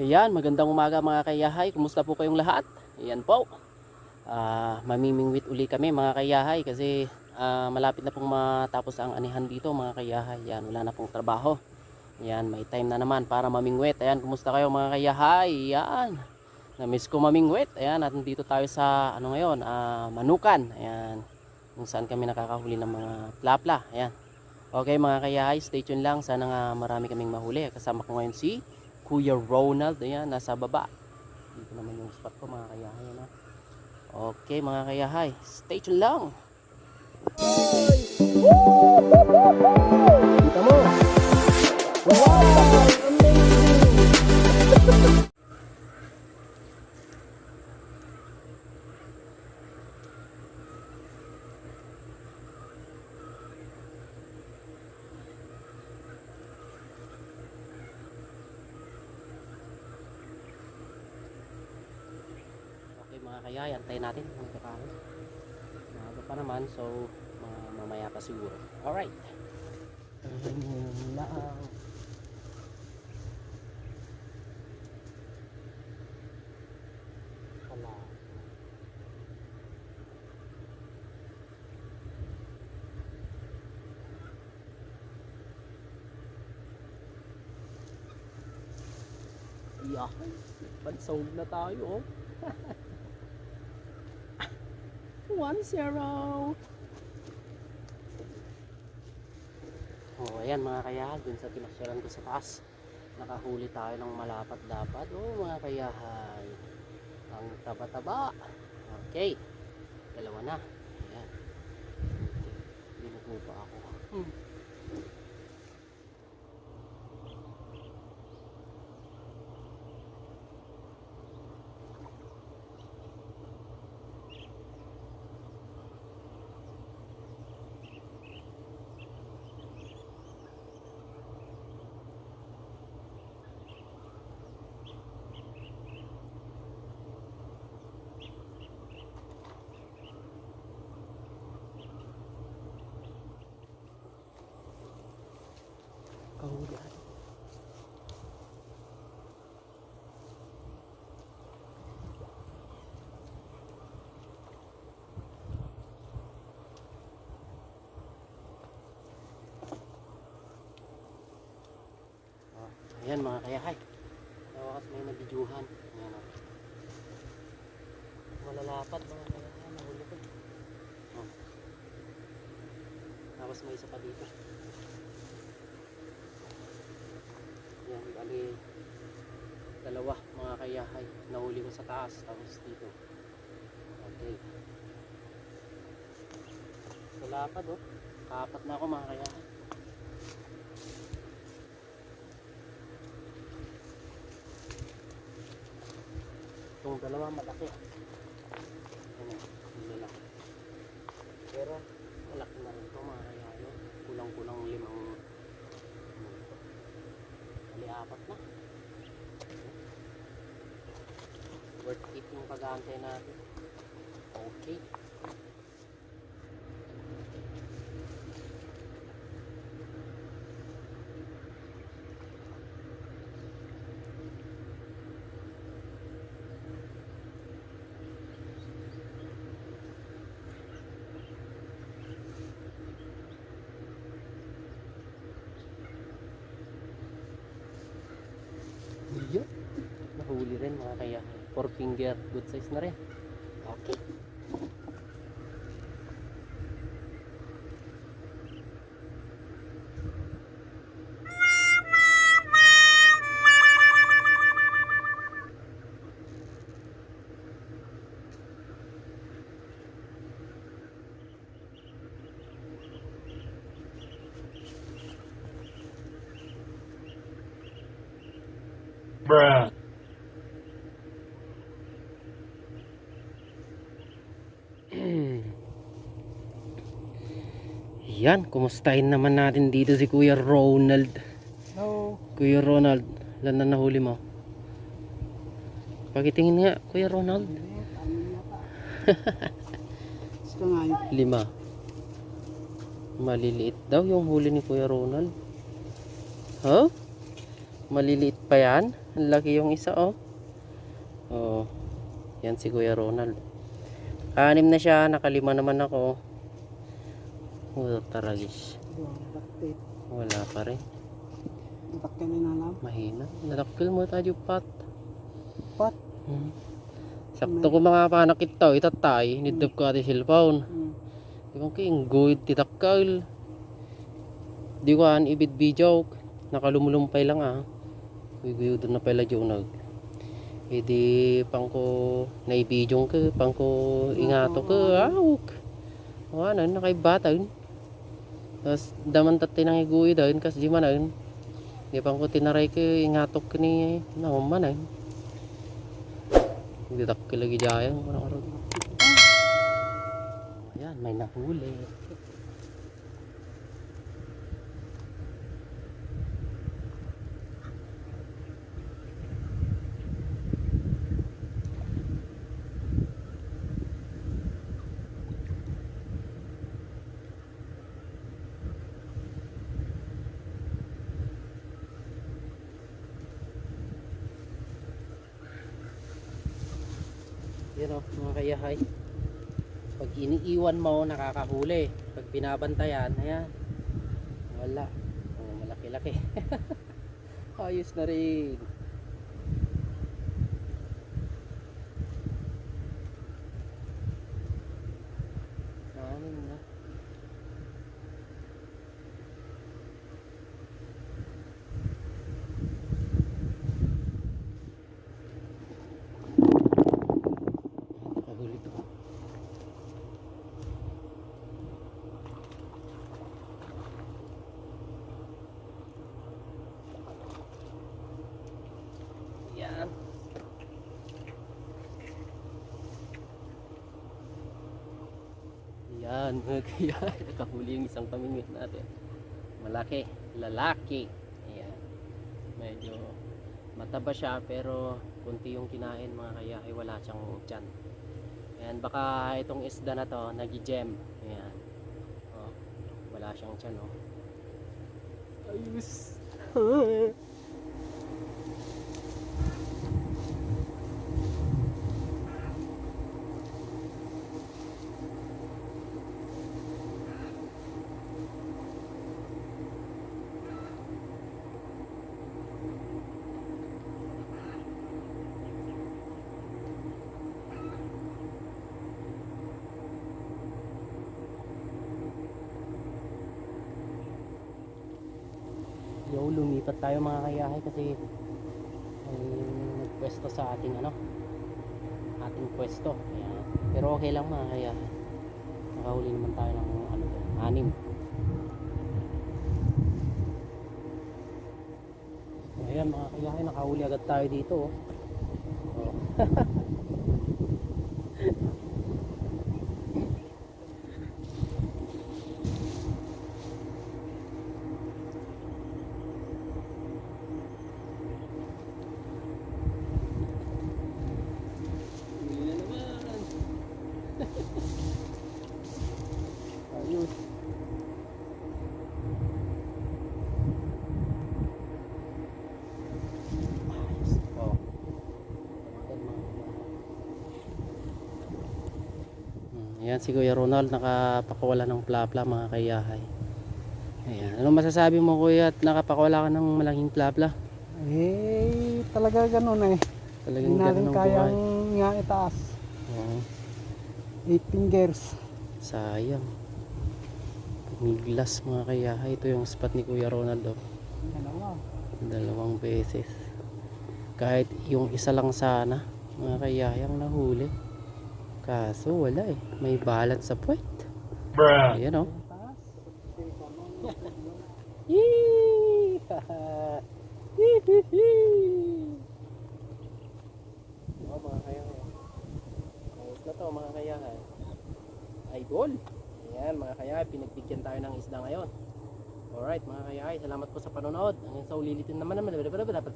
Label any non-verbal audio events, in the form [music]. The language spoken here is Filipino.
Ayan, magandang umaga mga kayahay. Kumusta po kayong lahat? Ayan po. Ah, mamimingwit uli kami mga kayahay kasi ah, malapit na pong matapos ang anihan dito mga kayahay. Ayan, wala na pong trabaho. Ayan, may time na naman para mamingwit. Ayan, kumusta kayo mga kayahay? Ayan. Na-miss ko mamingwit. Ayan, at dito tayo sa ano ngayon, ah, Manukan. Ayan. Kung saan kami nakakahuli ng mga plapla. Ayan. Okay mga kayahay, stay tuned lang. Sana nga marami kaming mahuli. Kasama ko ngayon si Kuya Ronald. Ayan, nasa baba. Dito naman yung spot ko mga kayahay. Ano? Okay mga kayahay, stay tuned lang. Kita mo. Wow! Kayay, antayin natin kung magkakaroon. Maaga pa naman, so mamaya pa siguro. Alright. Ayun lang. Yeah. Pansawag na tayo, oh. 1-0. Oh, ayan mga kayahan, dun sa pinasyalan ko sa taas. Nakahuli tayo ng malapat-dapat. Oh, mga kayahan. Ang taba-taba. Okay. Dalawa na. Ayan. Okay. Binugo pa ako. Hmm. Ate. Oh, ayan mga kayahay. Nawakas may nabidyuhan. Ayan o. Malalapat mga kayahay. Nahuli ko. Oh. Tapos may isa pa dito. Yan, bali dalawa mga kayahay. Nahuli ko sa taas tapos dito. Okay. Sa lapad oh. Kapat na ako mga kayahay. Itong dalawa malaki. Ano, hindi lang. Pero malaki na rin ito mga kayahay. oh. Kulang-kulang limang ano ito. Bali apat na. Worth it yung pag-aantay natin. Okay. Rin mga kaya. Four finger. Good size na rin. Okay. Bruh. Yan, kumustahin naman natin dito si Kuya Ronald. No. Kuya Ronald, ilan na nahuli mo? Pakitingin nga, Kuya Ronald. [laughs] Lima. Maliliit daw yung huli ni Kuya Ronald. Huh? Maliliit pa yan? Ang laki yung isa oh. Oh. Yan si Kuya Ronald. Anim na siya, nakalima naman ako. Oh, taragis. Wala pa rin. Bakit ka ninalam? Mahina. Nadakil mo tayo pat. Pat? Hmm. Sakto ko mga panakit tao, itatay. Nidab ko ati cellphone. Hmm. Ko king good titakal. Di ko an ibid video. Nakalumulumpay lang ah. Guyo doon na pala nag. Hindi pang ko naibidyo ka, pang ko ingato ka, awok. Wala na, nakaibatag. Tapos daman tatay nang iguwi doon kasi di manan. Di pang ko tinaray ka, ingatok ni nahumanan. Hindi tak lagi dyan. Parang Ayan, may nahuli. Yan o, mga kayahay. Pag iniiwan mo, nakakahuli. Pag binabantayan, ayan. Wala. Oh, malaki-laki. [laughs] Ayos na rin. Anim na. Nakahuli to. Yan. Yan, mga [laughs] kaya. Nakahuli yung isang pamingwit natin. Malaki, lalaki. Ayan. Medyo mataba siya pero kunti yung kinain mga kaya ay wala siyang tiyan. Ayan, baka itong isda na to nagi-gem. Ayan. Oh, wala siyang tiyan, oh. Ayos. [laughs] lumipat tayo mga kayahay kasi may nagpwesto sa ating ano ating pwesto. Ayan. Pero okay lang mga kayahay. Nakahuli naman tayo ng ano anim. Ayan mga kayahay, nakahuli agad tayo dito. Oh. [laughs] Oh. Huli na naman. Ayos. Ayos. Oh. Tawagan mga Hmm, Yan si Kuya Ronald nakapakawala ng plapla mga kayahay. Ayan. Ano masasabi mo kuya at nakapakawala ka ng malaking plapla? Eh, talaga ganun eh. Talagang Hindi ganun ang kayang buhay. nga itaas. Oo. Eight fingers. Sayang. Miglas mga kayahay. Ito yung spot ni Kuya Ronald. Oh. Dalawa. Dalawang beses. Kahit yung isa lang sana, mga kayahay ang nahuli. Kaso wala eh. May balat sa puwet. Bruh. Ayan oh. Taas. Yee! Hihihi! Oh, mga kayahay. Ayos na to mga kayahay. Idol! Ayan mga kayahay, pinagbigyan tayo ng isda ngayon. Alright mga kayahay, salamat po sa panonood. Hanggang sa ulitin naman naman. Dapat